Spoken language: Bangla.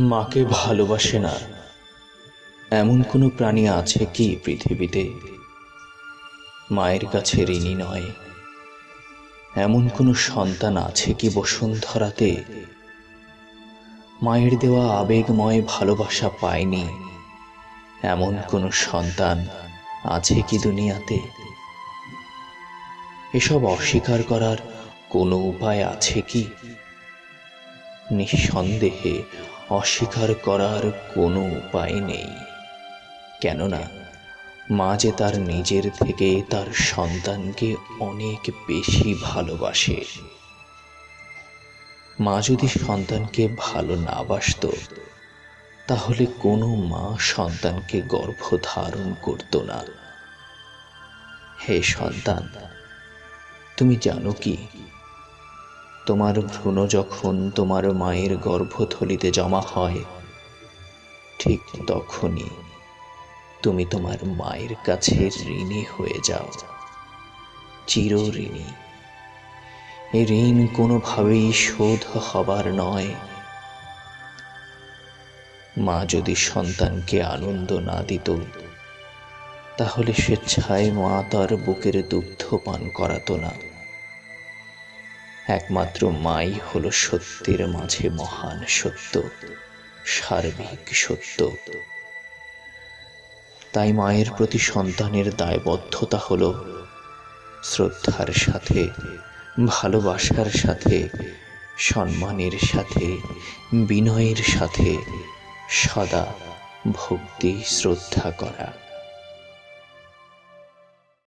মাকে ভালোবাসে না। এমন কোনো প্রাণী আছে কি পৃথিবীতে? মায়ের কাছে ঋণী নয়। এমন কোনো সন্তান আছে কি বসুন্ধরাতে? মায়ের দেওয়া আবেগময় ভালোবাসা পায়নি। এমন কোনো সন্তান আছে কি দুনিয়াতে? এসব অস্বীকার করার কোনো উপায় আছে কি? নিঃসন্দেহে অস্বীকার করার কোনো উপায় নেই। কেননা, মা যে তার নিজের থেকে তার সন্তানকে অনেক বেশি ভালোবাসে। মা যদি সন্তানকে ভালো না বাসত, তাহলে কোনো মা সন্তানকে গর্ভধারণ করত না। হে সন্তান, তুমি জানো কি? তোমার ভ্রূণ যখন তোমার মায়ের গর্ভথলিতে জমা হয়, ঠিক তখনই তুমি তোমার মায়ের কাছে ঋণী হয়ে যাও চির ঋণী এ ঋণ কোনোভাবেই শোধ হবার নয়। মা যদি সন্তানকে আনন্দ না দিত, তাহলে স্বেচ্ছায় মা তার বুকের দুগ্ধ পান করাতো না। একমাত্র মাই হলো সত্যের মাঝে মহান সত্য, সার্বিক সত্য। তাই মায়ের প্রতি সন্তানের দায়বদ্ধতা হলো শ্রদ্ধার সাথে, ভালোবাসার সাথে, সম্মানের সাথে, বিনয়ের সাথে, সদা ভক্তি শ্রদ্ধা করা।